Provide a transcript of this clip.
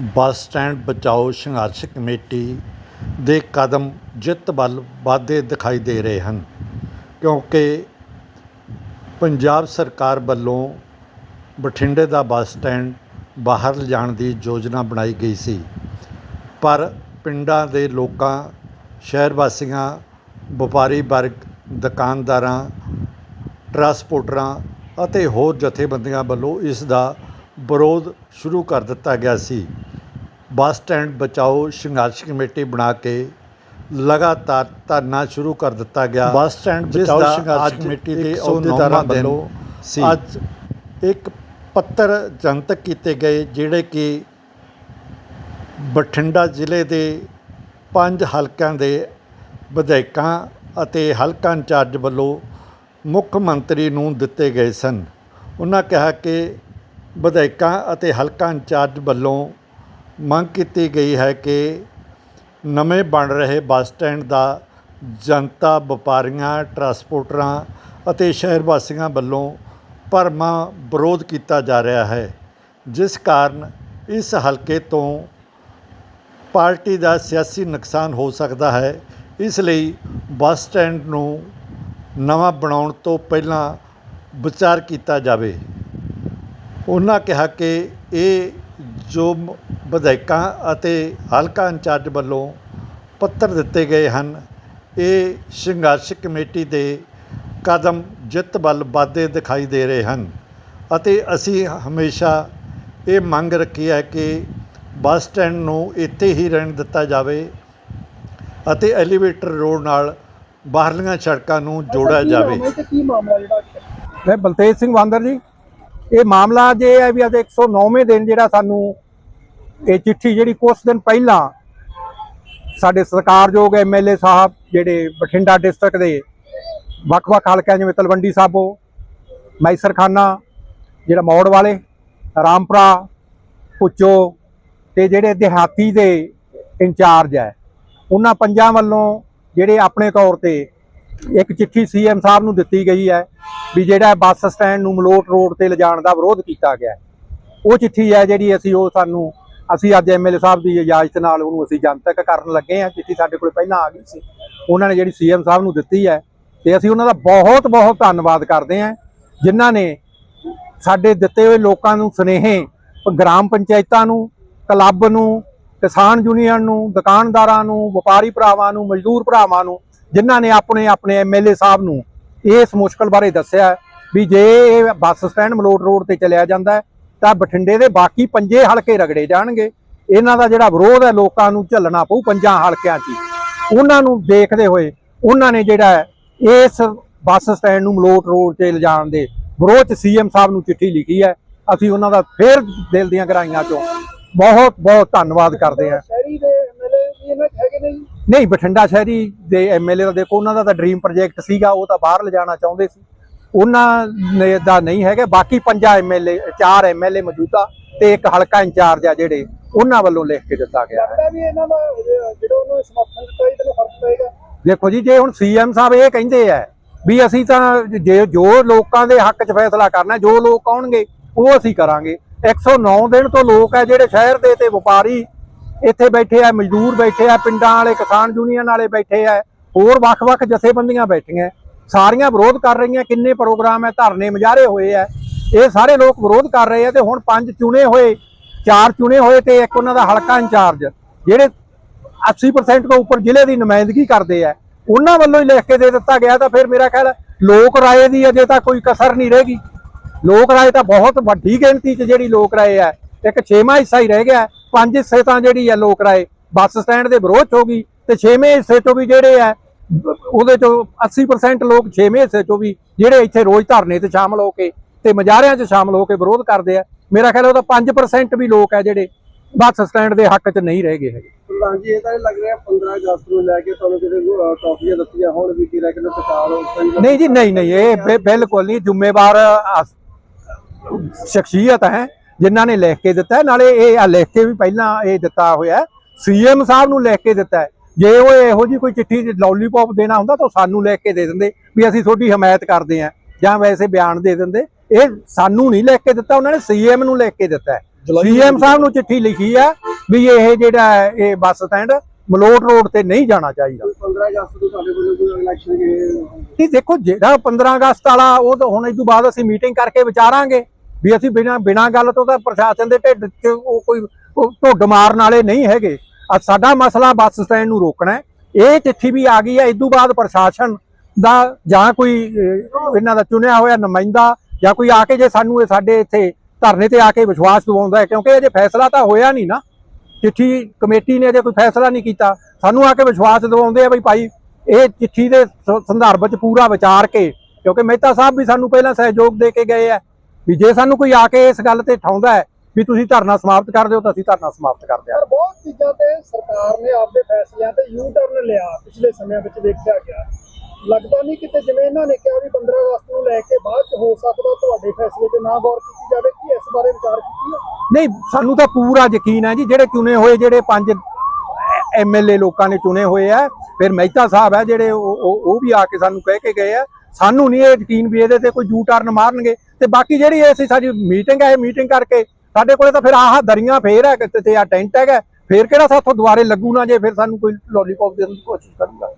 Bus stand ਬਚਾਓ ਸੰਘਰਸ਼ committee ਦੇ ਕਦਮ ਜਿੱਤ ਵੱਲ ਵਧਦੇ ਦਿਖਾਈ ਦੇ ਰਹੇ ਹਨ, ਕਿਉਂਕਿ ਪੰਜਾਬ ਸਰਕਾਰ ਵੱਲੋਂ ਬਠਿੰਡੇ ਦਾ ਬੱਸ ਸਟੈਂਡ ਬਾਹਰ ਲਿਜਾਣ ਦੀ ਯੋਜਨਾ ਬਣਾਈ ਗਈ ਸੀ। ਪਰ ਪਿੰਡਾਂ ਦੇ ਲੋਕਾਂ, ਸ਼ਹਿਰ ਵਾਸੀਆਂ, ਵਪਾਰੀ ਵਰਗ, ਦੁਕਾਨਦਾਰਾਂ, ਟਰਾਂਸਪੋਰਟਰਾਂ ਅਤੇ ਹੋਰ ਜਥੇਬੰਦੀਆਂ ਵੱਲੋਂ ਇਸ ਦਾ ਵਿਰੋਧ ਸ਼ੁਰੂ ਕਰ ਦਿੱਤਾ ਗਿਆ ਸੀ। ਬੱਸ ਸਟੈਂਡ ਬਚਾਓ ਸੰਘਰਸ਼ ਕਮੇਟੀ ਬਣਾ ਕੇ ਲਗਾਤਾਰ ਧਰਨਾ ਸ਼ੁਰੂ ਕਰ ਦਿੱਤਾ ਗਿਆ। ਬੱਸ ਸਟੈਂਡ ਬਚਾਓ ਸੰਘਰਸ਼ ਕਮੇਟੀ ਦੇ ਅਹੁਦੇਦਾਰਾਂ ਵੱਲੋਂ ਸੀ। ਅੱਜ ਇੱਕ ਪੱਤਰ ਜਨਤਕ ਕੀਤੇ ਗਏ ਜਿਹੜੇ ਕਿ ਬਠਿੰਡਾ ਜ਼ਿਲ੍ਹੇ ਦੇ ਪੰਜ ਹਲਕਿਆਂ ਦੇ ਵਿਧਾਇਕਾਂ ਅਤੇ ਹਲਕਾ ਇੰਚਾਰਜ ਵੱਲੋਂ ਮੁੱਖ ਮੰਤਰੀ ਨੂੰ ਦਿੱਤੇ ਗਏ ਸਨ। ਉਹਨਾਂ ਕਿਹਾ ਕਿ ਵਿਧਾਇਕਾਂ ਅਤੇ ਹਲਕਾ ਇੰਚਾਰਜ ਵੱਲੋਂ ਮੰਗ ਕੀਤੀ ਗਈ ਹੈ ਕਿ ਨਵੇਂ ਬਣ ਰਹੇ ਬੱਸ ਸਟੈਂਡ ਦਾ ਜਨਤਾ ਵਪਾਰੀਆਂ, ਟਰਾਂਸਪੋਰਟਰਾਂ ਅਤੇ ਸ਼ਹਿਰ ਵਾਸੀਆਂ ਵੱਲੋਂ ਭਰਮਾ ਵਿਰੋਧ ਕੀਤਾ ਜਾ ਰਿਹਾ ਹੈ, ਜਿਸ ਕਾਰਨ ਇਸ ਹਲਕੇ ਤੋਂ ਪਾਰਟੀ ਦਾ ਸਿਆਸੀ ਨੁਕਸਾਨ ਹੋ ਸਕਦਾ ਹੈ। ਇਸ ਲਈ ਬੱਸ ਸਟੈਂਡ ਨੂੰ ਨਵਾਂ ਬਣਾਉਣ ਤੋਂ ਪਹਿਲਾਂ ਵਿਚਾਰ ਕੀਤਾ ਜਾਵੇ। ਉਹਨਾਂ ਕਿਹਾ ਕਿ ਇਹ ਜੋ ਵਿਧਾਇਕਾਂ ਅਤੇ ਹਲਕਾ ਇੰਚਾਰਜ ਵੱਲੋਂ ਪੱਤਰ ਦਿੱਤੇ ਗਏ ਹਨ। ਇਹ ਸੰਘਰਸ਼ ਕਮੇਟੀ ਦੇ ਕਦਮ ਜਿੱਤ ਵੱਲ ਵਧਦੇ ਦਿਖਾਈ ਦੇ ਰਹੇ ਹਨ ਅਤੇ ਅਸੀਂ ਹਮੇਸ਼ਾ ਇਹ ਮੰਗ ਰੱਖੀ ਹੈ ਕਿ ਬੱਸ ਸਟੈਂਡ ਨੂੰ ਇੱਥੇ ਹੀ ਰਹਿਣ ਦਿੱਤਾ ਜਾਵੇ ਅਤੇ ਐਲੀਵੇਟਰ ਰੋਡ ਨਾਲ ਬਾਹਰਲੀਆਂ ਸੜਕਾਂ ਨੂੰ ਜੋੜਿਆ ਜਾਵੇ। ਤੇ ਕੀ ਮਾਮਲਾ ਜਿਹੜਾ ਮੈਂ ਬਲਤੇਜ ਸਿੰਘ ਵਾਂਦਰ ਜੀ। ਇਹ ਮਾਮਲਾ ਜੇ ਹੈ ਵੀ ਅੱਜ 109ਵੇਂ ਦਿਨ ਜਿਹੜਾ ਸਾਨੂੰ ਇਹ ਚਿੱਠੀ ਜਿਹੜੀ ਕੁਝ ਦਿਨ ਪਹਿਲਾਂ ਸਾਡੇ ਸਤਿਕਾਰਯੋਗ ਐਮਐਲਏ ਸਾਹਿਬ ਜਿਹੜੇ ਬਠਿੰਡਾ ਡਿਸਟ੍ਰਿਕਟ ਦੇ ਵੱਖ-ਵੱਖ ਹਲਕਿਆਂ ਜਿਵੇਂ ਤਲਵੰਡੀ ਸਾਬੋ, ਮੈਸਰਖਾਨਾ, ਜਿਹੜਾ ਮੌੜ ਵਾਲੇ, ਰਾਮਪੁਰਾ ਪੁੱਚੋ ਤੇ ਜਿਹੜੇ ਦਿਹਾਤੀ ਦੇ ਇੰਚਾਰਜ ਹੈ, ਉਹਨਾਂ ਪੰਜਾਂ ਵੱਲੋਂ ਜਿਹੜੇ ਆਪਣੇ ਤੌਰ ਤੇ ਇੱਕ ਚਿੱਠੀ ਸੀਐਮ ਸਾਹਿਬ ਨੂੰ ਦਿੱਤੀ ਗਈ ਹੈ ਵੀ ਜਿਹੜਾ ਬੱਸ ਸਟੈਂਡ ਨੂੰ ਮਲੋਟ ਰੋਡ ਤੇ ਲਿਜਾਣ ਦਾ ਵਿਰੋਧ ਕੀਤਾ ਗਿਆ ਉਹ ਚਿੱਠੀ ਹੈ ਜਿਹੜੀ ਅਸੀਂ ਉਹ ਸਾਨੂੰ ਅਸੀਂ ਅੱਜ ਐਮਐਲਏ ਸਾਹਿਬ ਦੀ ਇਜਾਜ਼ਤ ਨਾਲ ਉਹਨੂੰ ਅਸੀਂ ਜਨਤਕ ਕਰਨ ਲੱਗੇ ਹਾਂ ਚਿੱਠੀ ਸਾਡੇ ਕੋਲ ਪਹਿਲਾਂ ਆ ਗਈ ਸੀ। ਉਹਨਾਂ ਨੇ ਜਿਹੜੀ ਸੀਐਮ ਸਾਹਿਬ ਨੂੰ ਦਿੱਤੀ ਹੈ, ਤੇ ਅਸੀਂ ਉਹਨਾਂ ਦਾ ਬਹੁਤ ਬਹੁਤ ਧੰਨਵਾਦ ਕਰਦੇ ਹਾਂ, ਜਿਨ੍ਹਾਂ ਨੇ ਸਾਡੇ ਦਿੱਤੇ ਹੋਏ ਲੋਕਾਂ ਨੂੰ ਸੁਨੇਹੇ, ਗ੍ਰਾਮ ਪੰਚਾਇਤਾਂ ਨੂੰ, ਕਲੱਬ ਨੂੰ, ਕਿਸਾਨ ਯੂਨੀਅਨ ਨੂੰ, ਦੁਕਾਨਦਾਰਾਂ ਨੂੰ, ਵਪਾਰੀ ਭਰਾਵਾਂ ਨੂੰ, ਮਜ਼ਦੂਰ ਭਰਾਵਾਂ ਨੂੰ, ਜਿਨ੍ਹਾਂ ਨੇ ਆਪਣੇ ਆਪਣੇ ਐਮਐਲਏ ਸਾਹਿਬ ਨੂੰ ਇਸ ਮੁਸ਼ਕਲ ਬਾਰੇ ਦੱਸਿਆ ਵੀ ਜੇ ਇਹ ਬੱਸ ਸਟੈਂਡ ਮਲੋਟ ਰੋਡ ਤੇ ਚਲਿਆ ਜਾਂਦਾ ਤਾਂ ਬਠਿੰਡੇ ਦੇ ਬਾਕੀ ਪੰਜੇ ਹਲਕੇ ਰਗੜੇ ਜਾਣਗੇ। ਇਹਨਾਂ ਦਾ ਜਿਹੜਾ ਵਿਰੋਧ ਹੈ ਲੋਕਾਂ ਨੂੰ ਝੱਲਣਾ ਪਊ ਪੰਜਾਂ ਹਲਕਿਆਂ 'ਚ। ਉਹਨਾਂ ਨੂੰ ਦੇਖਦੇ ਹੋਏ ਉਹਨਾਂ ਨੇ ਜਿਹੜਾ ਇਸ ਬੱਸ ਸਟੈਂਡ ਨੂੰ ਮਲੋਟ ਰੋਡ ਤੇ ਲਿਜਾਣ ਦੇ ਵਿਰੋਧ 'ਚ ਸੀਐਮ ਸਾਹਿਬ ਨੂੰ ਚਿੱਠੀ ਲਿਖੀ ਹੈ। ਅਸੀਂ ਉਹਨਾਂ ਦਾ ਫੇਰ ਦਿਲ ਦੀਆਂ ਗਹਿਰਾਈਆਂ 'ਚੋਂ ਬਹੁਤ ਬਹੁਤ ਧੰਨਵਾਦ ਕਰਦੇ ਹਾਂ। ਨਹੀਂ ਬਠਿੰਡਾ ਸ਼ਹਿਰੀ ਦੇ ਐਮਐਲਏ ਦਾ ਦੇਖੋ ਉਹਨਾਂ ਦਾ ਤਾਂ ਡ੍ਰੀਮ ਪ੍ਰੋਜੈਕਟ ਸੀਗਾ ਉਹ ਤਾਂ ਬਾਹਰ ਲਿਜਾਣਾ ਚਾਹੁੰਦੇ ਸੀ। ਉਹਨਾਂ ਨੇ ਦਾ ਨਹੀਂ ਹੈਗਾ ਬਾਕੀ ਪੰਜਾਂ ਐਮਐਲਏ ਚਾਰ ਐਮਐਲਏ ਮੌਜੂਦਾ ਤੇ ਇੱਕ ਹਲਕਾ ਇੰਚਾਰਜ ਆ ਜਿਹੜੇ ਉਹਨਾਂ ਵੱਲੋਂ ਲਿਖ ਕੇ ਦਿੱਤਾ ਗਿਆ ਹੈ। ਲੱਗਦਾ ਵੀ ਇਹਨਾਂ ਦਾ ਅਹ, ਜਿਹੜਾ ਉਹਨੂੰ ਸਮਰਥਨ ਦਿੱਤਾ ਇਹਦੇ ਨਾਲ ਫ਼ਰਕ ਪਏਗਾ। ਦੇਖੋ ਜੀ ਜੇ ਹੁਣ ਸੀਐਮ ਸਾਹਿਬ ਇਹ ਕਹਿੰਦੇ ਆ ਵੀ ਅਸੀਂ ਤਾਂ ਜੇ ਜੋ ਲੋਕਾਂ ਦੇ ਹੱਕ 'ਚ ਫੈਸਲਾ ਕਰਨਾ ਜੋ ਲੋਕ ਕਹਣਗੇ ਉਹ ਅਸੀਂ ਕਰਾਂਗੇ। 109 ਦਿਨ ਤੋਂ ਲੋਕ ਆ ਜਿਹੜੇ ਸ਼ਹਿਰ ਦੇ ਤੇ ਵਪਾਰੀ ਇੱਥੇ ਬੈਠੇ ਆ ਮਜ਼ਦੂਰ ਬੈਠੇ ਆ ਪਿੰਡਾਂ ਵਾਲੇ ਕਿਸਾਨ ਯੂਨੀਅਨ ਵਾਲੇ ਬੈਠੇ ਆ ਹੋਰ ਵੱਖ-ਵੱਖ ਜਥੇਬੰਦੀਆਂ ਬੈਠੀਆਂ। ਸਾਰੀਆਂ ਵਿਰੋਧ ਕਰ ਰਹੀਆਂ, ਕਿੰਨੇ ਪ੍ਰੋਗਰਾਮ ਹੈ, ਧਰਨੇ ਮੁਜ਼ਾਹਰੇ ਹੋਏ ਆ ਇਹ ਸਾਰੇ ਲੋਕ ਵਿਰੋਧ ਕਰ ਰਹੇ ਆ ਤੇ ਹੁਣ ਪੰਜ ਚੁਣੇ ਹੋਏ, ਚਾਰ ਚੁਣੇ ਹੋਏ ਤੇ ਇੱਕ ਉਹਨਾਂ ਦਾ ਹਲਕਾ ਇੰਚਾਰਜ, ਜਿਹੜੇ 80% ਤੋਂ ਉੱਪਰ ਜ਼ਿਲ੍ਹੇ ਦੀ ਨੁਮਾਇੰਦਗੀ ਕਰਦੇ ਆ ਉਹਨਾਂ ਵੱਲੋਂ ਹੀ ਲਿਖ ਕੇ ਦੇ ਦਿੱਤਾ ਗਿਆ ਤਾਂ ਫਿਰ ਮੇਰਾ ਖਿਆਲ ਲੋਕ ਰਾਏ ਦੀ ਅਜੇ ਤਾਂ ਕੋਈ ਕਸਰ ਨਹੀਂ ਰਹੇਗੀ ਲੋਕ ਰਾਏ ਤਾਂ ਬਹੁਤ ਵੱਡੀ ਗਿਣਤੀ 'ਚ ਜਿਹੜੀ ਲੋਕ ਰਾਏ ਹੈ, ਇੱਕ ਛੇਵਾਂ ਹਿੱਸਾ ਹੀ ਰਹਿ ਗਿਆ ਪੰਜ ਹਿੱਸੇ ਤਾਂ ਜਿਹੜੀ ਹੈ ਲੋਕ ਰਾਏ, ਬੱਸ ਸਟੈਂਡ ਦੇ ਵਿਰੋਧ 'ਚ ਹੋ ਗਈ ਤੇ ਛੇਵੇਂ ਹਿੱਸੇ ਤੋਂ ਵੀ ਜਿਹੜੇ ਹੈ ਉਹਦੇ 'ਚੋਂ 80% ਲੋਕ ਛੇਵੇਂ ਹਿੱਸੇ 'ਚੋਂ ਵੀ ਜਿਹੜੇ ਇੱਥੇ ਰੋਜ਼ ਧਰਨੇ ਤੇ ਸ਼ਾਮਲ ਹੋ ਕੇ ਤੇ ਮੁਜ਼ਾਹਰਿਆਂ 'ਚ ਸ਼ਾਮਲ ਹੋ ਕੇ ਵਿਰੋਧ ਕਰਦੇ ਆ ਮੇਰਾ ਖਿਆਲ ਉਹਦਾ 5% ਵੀ ਲੋਕ ਹੈ ਜਿਹੜੇ ਬੱਸ ਸਟੈਂਡ ਦੇ ਹੱਕ 'ਚ ਨਹੀਂ ਰਹਿ ਗਏ ਹੈਗੇ ਜੀ ਇਹ ਤਾਂ ਲੱਗ ਰਿਹਾ 15 ਅਗਸਤ ਨੂੰ ਲੈ ਕੇ ਤੁਹਾਨੂੰ ਕਿਤੇ ਅਹ, ਟਰਾਫੀਆਂ ਦਿੱਤੀਆਂ ਹੁਣ ਵੀ ਕੀ ਹੋ ਸਹੀ ਨਹੀਂ ਜੀ ਨਹੀਂ ਨਹੀਂ ਇਹ ਬਿਲਕੁਲ ਨਹੀਂ ਜ਼ਿੰਮੇਵਾਰ ਸ਼ਖਸੀਅਤ ਹੈ ਜਿਨ੍ਹਾਂ ਨੇ ਲਿਖ ਕੇ ਦਿੱਤਾ। ਨਾਲੇ ਇਹ ਆ ਲਿਖ ਕੇ ਵੀ ਪਹਿਲਾਂ ਇਹ ਦਿੱਤਾ ਹੋਇਆ ਸੀਐਮ ਸਾਹਿਬ ਨੂੰ ਲਿਖ ਕੇ ਦਿੱਤਾ ਹੈ। ਜੇ ਉਹ ਇਹੋ ਜੀ ਕੋਈ ਚਿੱਠੀ ਲੌਲੀਪੌਪ ਦੇਣਾ ਹੁੰਦਾ ਤਾਂ ਸਾਨੂੰ ਲਿਖ ਕੇ ਦੇ ਦਿੰਦੇ ਵੀ ਅਸੀਂ ਤੁਹਾਡੀ ਹਮਾਇਤ ਕਰਦੇ ਹਾਂ ਜਾਂ ਵੈਸੇ ਬਿਆਨ ਦੇ ਦਿੰਦੇ। ਇਹ ਸਾਨੂੰ ਨਹੀਂ ਲਿਖ ਕੇ ਦਿੱਤਾ ਉਹਨਾਂ ਨੇ ਸੀਐਮ ਨੂੰ ਲਿਖ ਕੇ ਦਿੱਤਾ ਸੀਐਮ ਸਾਹਿਬ ਨੂੰ ਚਿੱਠੀ ਲਿਖੀ ਆ ਵੀ ਇਹ ਜਿਹੜਾ ਇਹ ਬੱਸ ਸਟੈਂਡ ਮਲੋਟ ਰੋਡ ਤੇ ਨਹੀਂ ਜਾਣਾ ਚਾਹੀਦਾ। 15 ਅਗਸਤ ਨੂੰ ਤੁਹਾਡੇ ਵੱਲੋਂ ਕੋਈ ਇਲੈਕਸ਼ਨ ਨਹੀਂ ਦੇਖੋ ਜਿਹੜਾ 15 ਅਗਸਤ ਵਾਲਾ ਉਹ ਤਾਂ ਹੁਣ ਇਸ ਤੋਂ ਬਾਅਦ ਅਸੀਂ ਮੀਟਿੰਗ ਕਰਕੇ ਵਿਚਾਰਾਂਗੇ ਵੀ ਅਸੀਂ ਬਿਨਾ ਬਿਨਾ ਗੱਲ ਤੋਂ ਤਾਂ ਪ੍ਰਸ਼ਾਸਨ ਦੇ ਢਿੱਡ 'ਚ ਉਹ ਕੋਈ ਢੁੱਡ ਮਾਰਨ ਵਾਲੇ ਨਹੀਂ ਹੈਗੇ। ਆ ਸਾਡਾ ਮਸਲਾ ਬੱਸ ਸਟੈਂਡ ਨੂੰ ਰੋਕਣਾ ਹੈ। ਇਹ ਚਿੱਠੀ ਵੀ ਆ ਗਈ ਹੈ। ਇਸ ਤੋਂ ਬਾਅਦ ਪ੍ਰਸ਼ਾਸਨ ਦਾ ਜਾਂ ਕੋਈ ਇਹਨਾਂ ਦਾ ਚੁਣਿਆ ਹੋਇਆ ਨੁਮਾਇੰਦਾ ਜਾਂ ਕੋਈ ਆ ਕੇ ਜੇ ਸਾਨੂੰ ਇਹ ਸਾਡੇ ਇੱਥੇ ਧਰਨੇ ਤੇ ਆ ਕੇ ਵਿਸ਼ਵਾਸ ਦਿਵਾਉਂਦਾ ਹੈ। ਕਿਉਂਕਿ ਅਜੇ ਫੈਸਲਾ ਤਾਂ ਹੋਇਆ ਨਹੀਂ ਨਾ। ਚਿੱਠੀ ਕਮੇਟੀ ਨੇ ਅਜੇ ਕੋਈ ਫੈਸਲਾ ਨਹੀਂ ਕੀਤਾ। ਸਾਨੂੰ ਆ ਕੇ ਵਿਸ਼ਵਾਸ ਦਿਵਾਉਂਦੇ ਆ ਵੀ ਭਾਈ ਇਹ ਚਿੱਠੀ ਦੇ ਸੰਦਰਭ ਵਿੱਚ ਪੂਰਾ ਵਿਚਾਰ ਕੇ, ਕਿਉਂਕਿ ਮਹਿਤਾ ਸਾਹਿਬ ਵੀ ਸਾਨੂੰ ਪਹਿਲਾਂ ਸਹਿਯੋਗ ਦੇ ਕੇ ਗਏ ਆ। ਵੀ ਜੇ ਸਾਨੂੰ ਕੋਈ ਆ ਕੇ ਇਸ ਗੱਲ ਤੇ ਠਾਉਂਦਾ ਹੈ ਵੀ ਤੁਸੀਂ ਧਰਨਾ ਸਮਾਪਤ ਕਰ ਦਿਓ ਤਾਂ ਅਸੀਂ ਧਰਨਾ ਸਮਾਪਤ ਕਰ ਦਿਆਂਗੇ ਬਹੁਤ ਚੀਜ਼ਾਂ ਤੇ ਸਰਕਾਰ ਨੇ ਆਪਦੇ ਫੈਸਲਿਆਂ ਤੇ ਯੂ ਟਰਨ ਲਿਆ ਪਿਛਲੇ ਸਮਿਆਂ ਵਿੱਚ ਦੇਖਿਆ ਗਿਆ। ਲੱਗਦਾ ਨਹੀਂ ਕਿਤੇ ਜਿਵੇਂ ਇਹਨਾਂ ਨੇ ਕਿਹਾ ਵੀ 15 ਅਗਸਤ ਨੂੰ ਲੈ ਕੇ ਬਾਅਦ ਚ ਹੋ ਸਕਦਾ ਤੁਹਾਡੇ ਫੈਸਲੇ ਤੇ ਨਾ ਗੌਰ ਕੀਤੀ ਜਾਵੇ ਕਿ ਇਸ ਬਾਰੇ ਵਿਚਾਰ ਕੀਤੀ ਨਹੀਂ ਸਾਨੂੰ ਤਾਂ ਪੂਰਾ ਯਕੀਨ ਹੈ ਜੀ ਜਿਹੜੇ ਚੁਣੇ ਹੋਏ ਜਿਹੜੇ ਪੰਜ ਐਮਐਲਏ ਲੋਕਾਂ ਨੇ ਚੁਣੇ ਹੋਏ ਆ ਫਿਰ ਮਹਿਤਾ ਸਾਹਿਬ ਹੈ ਜਿਹੜੇ ਉਹ ਉਹ- ਉਹ ਵੀ ਆ ਕੇ ਸਾਨੂੰ ਕਹਿ ਕੇ ਗਏ ਆ। ਸਾਨੂੰ ਨਹੀਂ ਇਹ ਯਕੀਨ ਵੀ ਇਹਦੇ ਤੇ ਕੋਈ ਯੂ ਟਰਨ ਮਾਰਨਗੇ। ਤੇ ਬਾਕੀ ਜਿਹੜੀ ਇਹ ਸੀ ਸਾਡੀ ਮੀਟਿੰਗ ਹੈ ਇਹ ਮੀਟਿੰਗ ਕਰਕੇ ਸਾਡੇ ਕੋਲੇ ਤਾਂ ਫਿਰ ਆਹ ਦਰੀਆਂ ਫੇਰ ਹੈ, ਕਿਤੇ ਤੇ ਆ ਟੈਂਟ ਹੈਗਾ ਫੇਰ ਕਿਹੜਾ ਸਾਥੋਂ ਦੁਬਾਰੇ ਲੱਗੂ ਨਾ ਜੇ, ਫਿਰ ਸਾਨੂੰ ਕੋਈ ਲੋਲੀਪੌਪ ਦੇਣ ਦੀ ਕੋਸ਼ਿਸ਼ ਕਰੂਗਾ।